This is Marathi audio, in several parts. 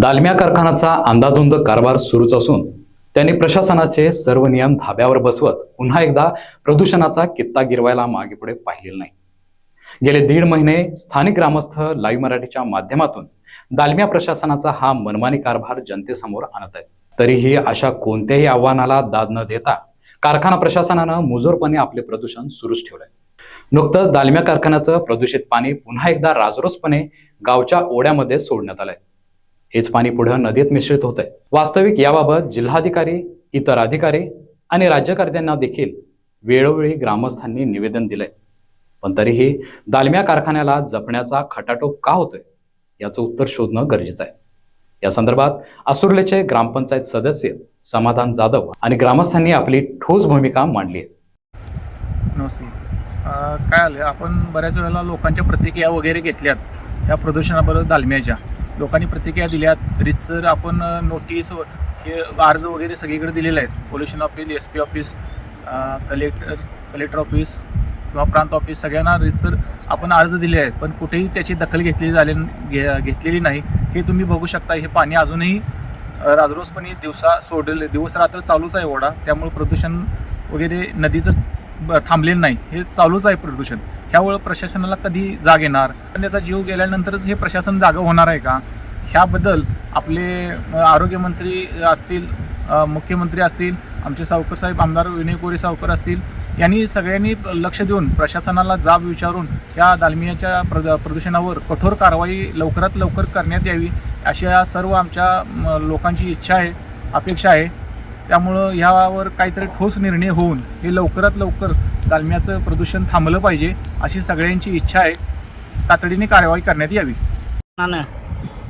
दालम्या कारखानाचा अंदाधुंद कारभार सुरूच असून त्यांनी प्रशासनाचे सर्व नियम धाब्यावर बसवत पुन्हा एकदा प्रदूषणाचा कित्ता गिरवायला मागे पुढे पाहिलेला नाही. गेले दीड महिने स्थानिक ग्रामस्थ लाईव्ह मराठीच्या माध्यमातून दालम्या प्रशासनाचा हा मनमानी कारभार जनतेसमोर आणत आहेत. तरीही अशा कोणत्याही आव्हानाला दाद न देता कारखाना प्रशासनानं मुजोरपणे आपले प्रदूषण सुरूच ठेवलंय. नुकतंच दालम्या कारखान्याचं प्रदूषित पाणी पुन्हा एकदा राजरोसपणे गावच्या ओढ्यामध्ये सोडण्यात आलंय. हेच पाणी पुढे नदीत मिश्रित होत आहे वास्तविक याबाबत जिल्हाधिकारी इतर अधिकारी आणि राज्यकर्त्यांना देखील वेळोवेळी ग्रामस्थांनी निवेदन दिलंय. पण तरीही दालम्या कारखान्याला जपण्याचा खटाटोप का होतोय याचं उत्तर शोधणं गरजेचं आहे. या संदर्भात असुर्लेचे ग्रामपंचायत सदस्य समाधान जाधव आणि ग्रामस्थांनी आपली ठोस भूमिका मांडली आहे. नमस्ते. काय आलं? आपण बऱ्याच वेळेला लोकांच्या प्रतिक्रिया वगैरे घेतल्यात. या प्रदूषणाबद्दल दालम्याच्या. लोकांनी प्रतिक्रिया दिल्यात. रितसर आपण नोटीस हे अर्ज वगैरे सगळीकडे दिलेले आहेत. Pollution office S P office collector collector office किंवा प्रांत ऑफिस सगळ्यांना रितसर आपण अर्ज दिले आहेत पण कुठेही त्याची दखल घेतली झाले घे घेतलेली नाही हे तुम्ही बघू शकता. हे पाणी अजूनही राजरोसपणे दिवसा सोडले दिवस रात्र चालूच आहे ओढा त्यामुळे प्रदूषण वगैरे नदीचं ब- थांबलेलं नाही. हे चालूच आहे प्रदूषण. ह्यामुळं प्रशासनाला कधी जाग येणार? पण त्याचा जीव गेल्यानंतरच हे प्रशासन जागं होणार आहे का? ह्याबद्दल आपले आरोग्यमंत्री असतील मुख्यमंत्री असतील आमचे सावकर साहेब आमदार विनय कोरे सावकर असतील यांनी सगळ्यांनी लक्ष देऊन प्रशासनाला जाब विचारून या दालमियाच्या प्रद प्रदूषणावर कठोर कारवाई लवकरात लवकर करण्यात यावी अशा या सर्व आमच्या लोकांची इच्छा आहे अपेक्षा आहे. त्यामुळं ह्यावर काहीतरी ठोस निर्णय होऊन हे लवकरात लवकर दालम्याचं प्रदूषण थांबलं पाहिजे अशी सगळ्यांची इच्छा आहे. तातडीने कारवाई करण्यात यावी. ना ना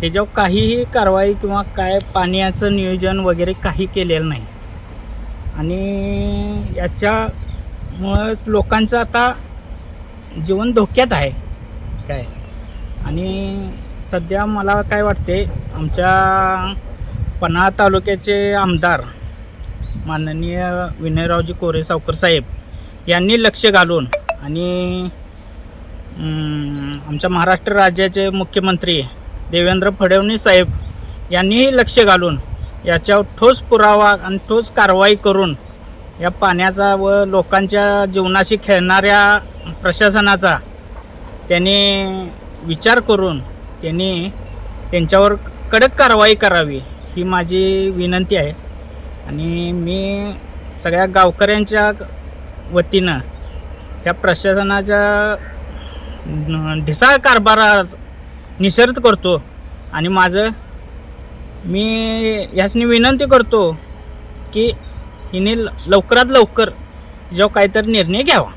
ह्याच्यावर काहीही कारवाई किंवा काय पाण्याचं नियोजन वगैरे काही केलेलं नाही. आणि याच्यामुळं लोकांचं आता जीवन धोक्यात आहे. काय? आणि सध्या मला काय वाटते आमच्या पन्हाळा तालुक्याचे आमदार माननीय विनयरावजी कोरे सावकर साहेब यांनी लक्ष घालून आणि आमच्या महाराष्ट्र राज्याचे मुख्यमंत्री देवेंद्र फडणवीस साहेब यांनीही लक्ष घालून याच्यावर ठोस पुरावा आणि ठोस कारवाई करून या पाण्याचा व लोकांच्या जीवनाशी खेळणाऱ्या प्रशासनाचा त्यांनी विचार करून त्यांनी त्यांच्यावर कडक कारवाई करावी ही माझी विनंती आहे. आणि मी सगळ्या गावकऱ्यांच्या वतीनं या प्रशासनाच्या ढिसाळ कारभारा निषेध करतो आणि माझं मी ह्यासनी विनंती करतो की हिने ल- लवकरात लवकर जो काहीतरी निर्णय घ्यावा.